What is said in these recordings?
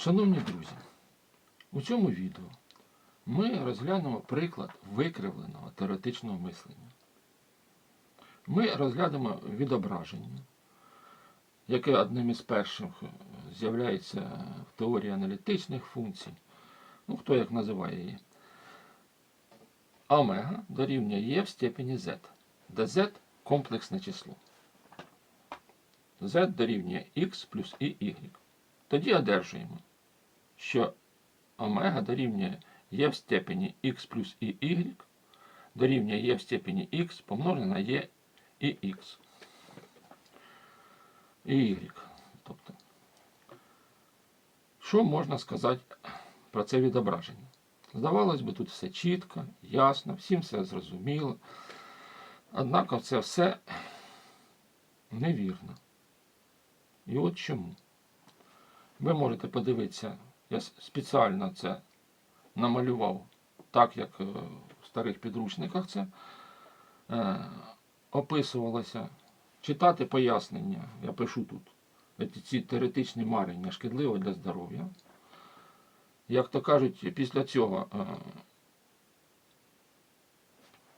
Шановні друзі, у цьому відео ми розглянемо приклад викривленого теоретичного мислення. Ми розглянемо відображення, яке одним із перших е, з'являється в теорії аналітичних функцій. Ну, хто як називає її. Омега дорівнює Є в степені z, де z комплексне число. z дорівнює x плюс і y. Тоді одержуємо, що омега дорівнює є в степені x плюс і y дорівнює є в степені x помножене на є і x. І y. Тобто, що можна сказати про це відображення? Здавалось би, тут все чітко, ясно, всім все зрозуміло. Однак це все невірно. І от чому. Ви можете подивитися, я спеціально це намалював так, як е, в старих підручниках це е, описувалося. Читати пояснення, я пишу тут. Ці- теоретичні марення шкідливо для здоров'я. Як то кажуть, після цього, е,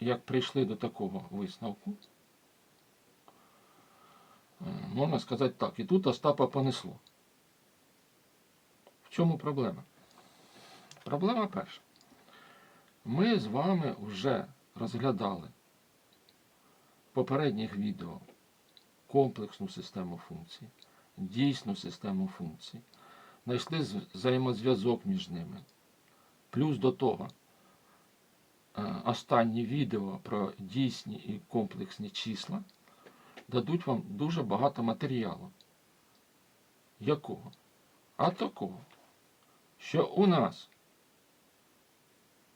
як прийшли до такого висновку, можна сказати так, і тут Остапа понесло. Чому проблема? Проблема перша. Ми з вами вже розглядали в попередніх відео комплексну систему функцій, дійсну систему функцій, знайшли взаємозв'язок між ними. Плюс до того, е, останні відео про дійсні і комплексні числа дадуть вам дуже багато матеріалу. Якого? А такого, що у нас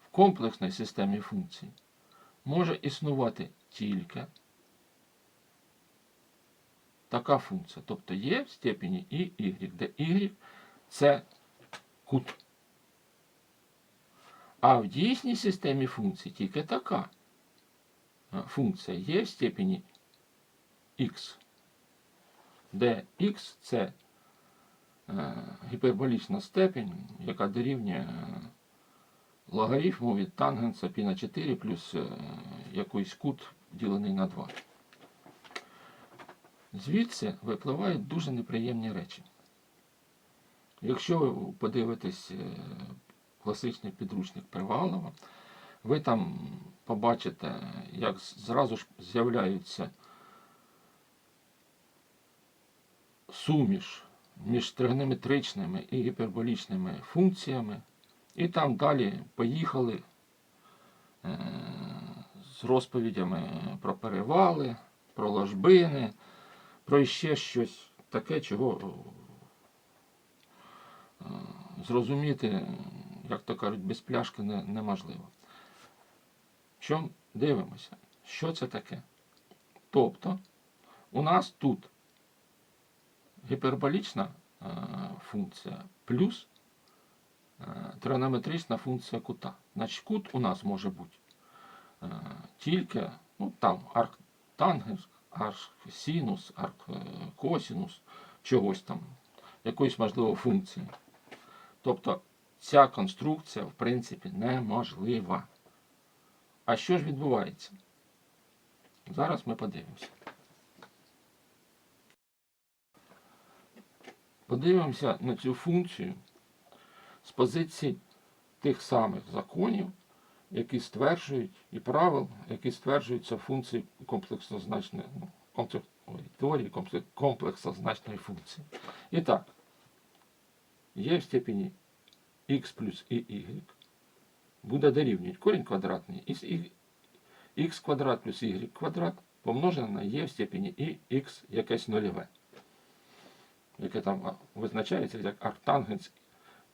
в комплексній системі функцій може існувати тільки така функція, тобто є в степені і y, де y це кут. А в дійсній системі функцій тільки така функція є в степені x, де x це гіперболічна степень, яка дорівнює е, логарифму від тангенса π на 4 плюс е, якийсь кут ділений на 2. Звідси випливають дуже неприємні речі. Якщо ви подивитесь е, класичний підручник Привалова, ви там побачите, як зразу ж з'являються суміш між тригонометричними і гіперболічними функціями, і там далі поїхали е, з розповідями про перевали, про ложбини, про ще щось таке, чого е, зрозуміти, як то кажуть, без пляшки не, неможливо. Що дивимося, що це таке? Тобто, у нас тут гіперболічна е, функція плюс е, тригонометрична функція кута. Значить, кут у нас може бути е, тільки ну, там арктангенс, арксинус, арккосинус, чогось там, якоїсь можливо функції. Тобто ця конструкція, в принципі, неможлива. А що ж відбувається? Зараз ми подивимося. Подивимося на цю функцію з позиції тих самих законів, які стверджують, і правил, які стверджуються функції комплекснозначної ну, комплекс, теорії комплекс, комплексозначної функції. І так, є в степені x плюс і y буде дорівнювати корінь квадратний із x квадрат плюс y квадрат помножене на є в степені і x якесь нульове, яке там визначається як арктангенс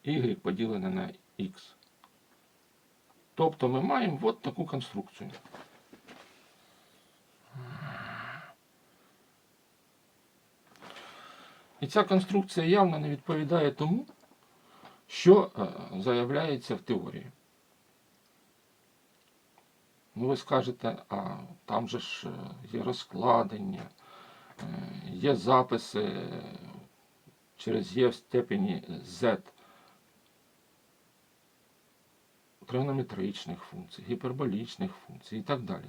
y поділене на x. Тобто ми маємо от таку конструкцію. І ця конструкція явно не відповідає тому, що е, заявляється в теорії. Ну, ви скажете, а там же ж е, є розкладення, е, є записи через є в степені z тригонометричних функцій, гіперболічних функцій і так далі.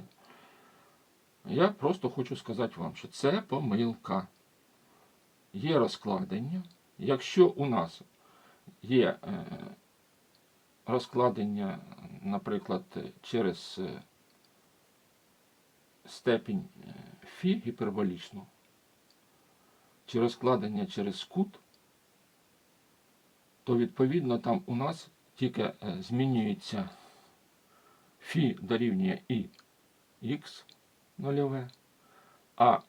Я просто хочу сказати вам, що це помилка. Є розкладення. Якщо у нас є е, розкладення, наприклад, через е, степінь е, фі гіперболічну, чи розкладення через кут, то відповідно там у нас тільки е, змінюється фі дорівнює і х нульове, а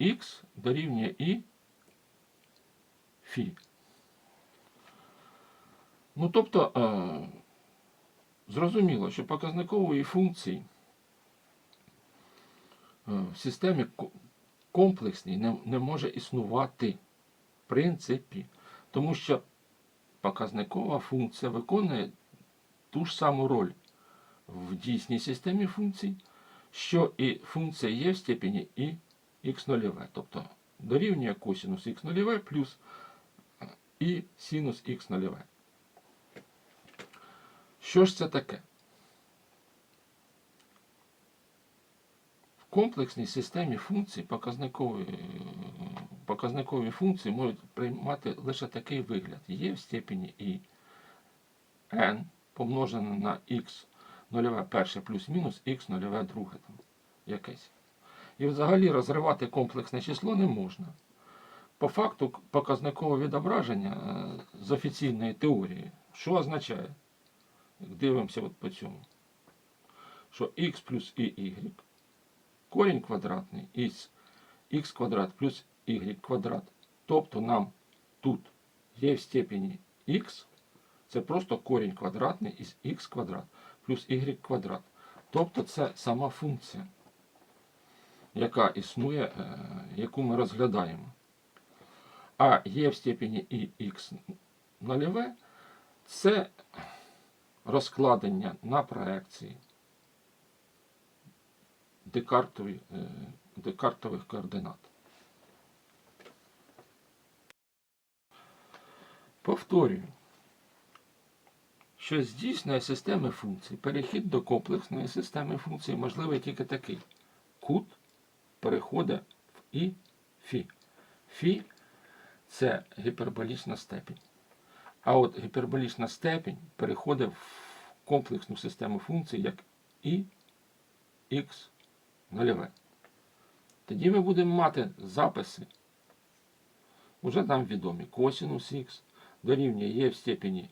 х дорівнює і фі. Ну, тобто, е, зрозуміло, що показникової функції в системі комплексній не, не може існувати в принципі, тому що показникова функція виконує ту ж саму роль в дійсній системі функцій, що і функція є в степені і х нульове, тобто дорівнює косинус х нульове плюс е, і синус х нульове. Що ж це таке? Комплексній системі функцій показникові, показникові функції можуть приймати лише такий вигляд. Є в степені і n помножене на х нульове перше плюс-мінус х нульове друге там якесь. І взагалі розривати комплексне число не можна. По факту показникове відображення е, з офіційної теорії, що означає? Дивимося от по цьому. Що х плюс і y, корінь квадратний із х квадрат плюс y квадрат. Тобто нам тут є в степені х, це просто корінь квадратний із х квадрат плюс y квадрат. Тобто це сама функція, яка існує, е, яку ми розглядаємо. А є в степені і х нульове це розкладення на проекції декартові, е, декартових координат. Повторюю, що здійснює системи функцій. Перехід до комплексної системи функцій можливий тільки такий. Кут переходить в і фі. Фі це гіперболічна степінь. А от гіперболічна степінь переходить в комплексну систему функцій як і х нульове. Тоді ми будемо мати записи, уже нам відомі, косинус х дорівнює є в степені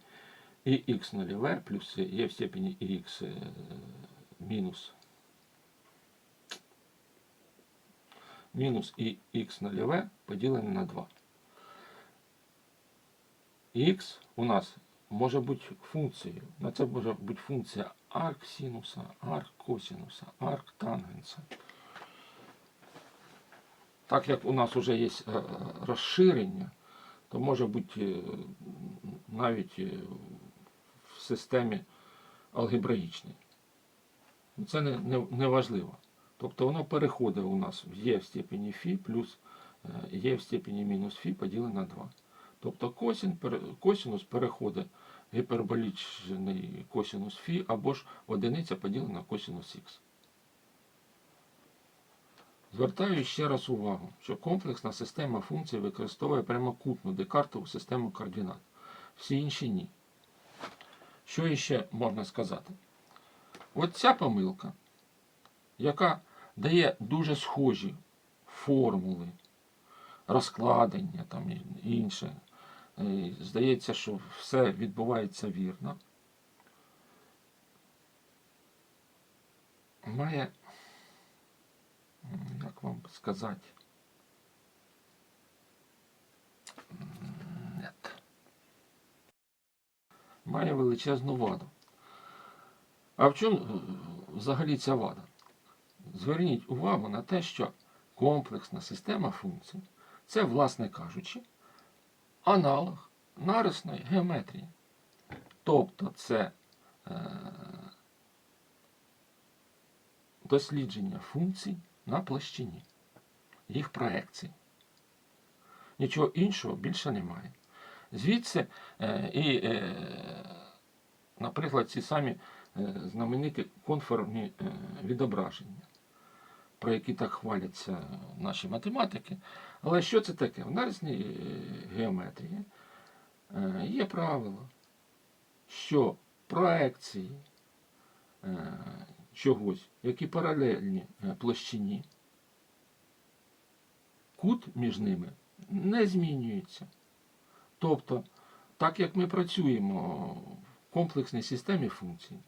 і х нульове плюс є в степені х е, мінус мінус х нульове поділене на 2. Х у нас може бути функцією. На це може бути функція арк синуса, арк косинуса, арк тангенса. Так як у нас вже є е, розширення, то може бути е, навіть е, в системі алгебраїчній. Це не, не, не важливо. Тобто воно переходить у нас в є в степені фі плюс є в степені мінус фі поділене на 2. Тобто косин, пере- косинус переходить гіперболічний косинус фі або ж одиниця поділена на косинус х. Звертаю ще раз увагу, що комплексна система функцій використовує прямокутну декартову систему координат. Всі інші ні. Що іще можна сказати? От ця помилка, яка дає дуже схожі формули, розкладення там і інше. Здається, що все відбувається вірно. Має, як вам сказати, нет. має величезну ваду. А в чому е, взагалі ця вада? Зверніть увагу на те, що комплексна система функцій це, власне кажучи, аналог нарисної геометрії. Тобто це е, дослідження функцій на площині. їх проекцій. Нічого іншого більше немає. Звідси е, і, е, наприклад, ці самі знамениті конформні відображення, про які так хваляться наші математики. Але що це таке? В нарисній е, геометрії е, є правило, що проекції е, чогось, які паралельні площині, кут між ними не змінюється. Тобто, так як ми працюємо в комплексній системі функцій,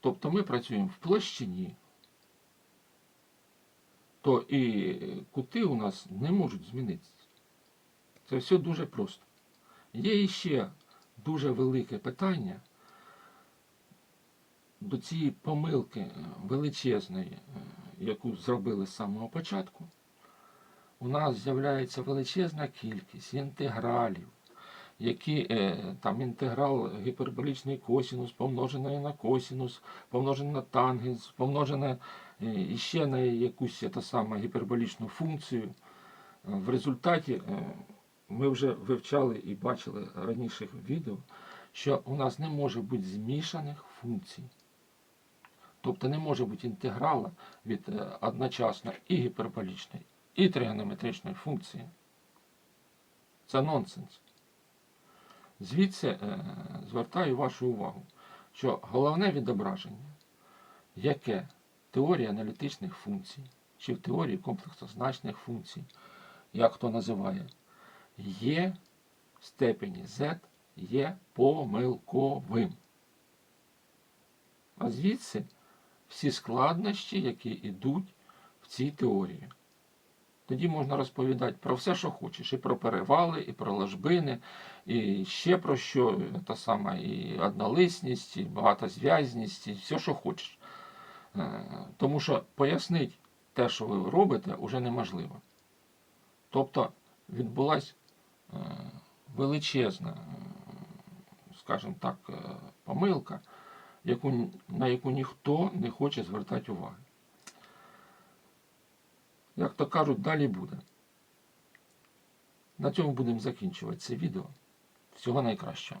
тобто ми працюємо в площині, то і кути у нас не можуть змінитися. Це все дуже просто. Є іще дуже велике питання до цієї помилки величезної, е, яку зробили з самого початку. У нас з'являється величезна кількість інтегралів, які е, там інтеграл гіперболічний косінус, помножений на косінус, помножений на тангенс, помножений е, ще на якусь та саме гіперболічну функцію. В результаті е, ми вже вивчали і бачили раніше відео, що у нас не може бути змішаних функцій. Тобто не може бути інтеграла від е, одночасно і гіперболічної, і тригонометричної функції. Це нонсенс. Звідси е, звертаю вашу увагу, що головне відображення, яке теорії аналітичних функцій, чи в теорії комплексозначних функцій, як хто називає, є в степені z є помилковим. А звідси всі складнощі, які йдуть в цій теорії. Тоді можна розповідати про все, що хочеш, і про перевали, і про ложбини, і ще про що, та сама, і однолисність, і багатозв'язність, і все, що хочеш. Е, Тому що пояснити те, що ви робите, вже неможливо. Тобто відбулася е, величезна, е, скажімо так, помилка, на яку ніхто не хоче звертати уваги. Як то кажуть, далі буде. На цьому будемо закінчувати це відео. Всього найкращого.